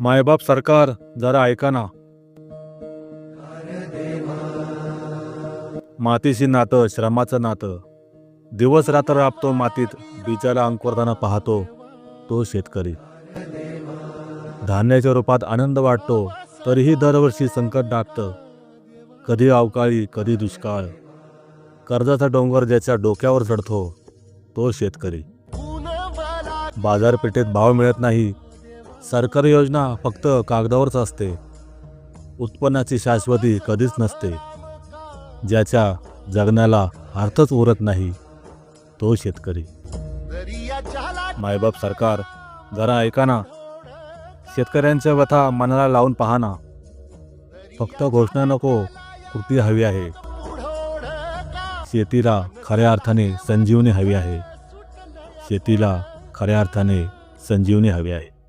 मायबाप सरकार जरा ऐका ना. मातीशी नातं श्रमाचं नातं. दिवस रात्र राबतो मातीत बीजाला अंकुरताना पाहतो तो शेतकरी. धान्याच्या रूपात आनंद वाटतो तरीही दरवर्षी संकट नाटतं कधी अवकाळी कधी दुष्काळ. कर्जाचा डोंगर ज्याच्या डोक्यावर चढतो तो शेतकरी. बाजारपेठेत भाव मिळत नाही सरकारी योजना फक्त कागदावरच असते. उत्पन्नाची शाश्वती कधीच नसते. ज्याच्या जगण्याला अर्थच उरत नाही तो शेतकरी. मायबाप सरकार जरा ऐका ना. शेतकऱ्यांच्या व्यथा मनाला लावून पहा ना. फक्त घोषणा नको कृती हवी आहे. शेतीला खऱ्या अर्थाने संजीवनी हवी आहे. शेतीला खऱ्या अर्थाने संजीवनी हवी आहे.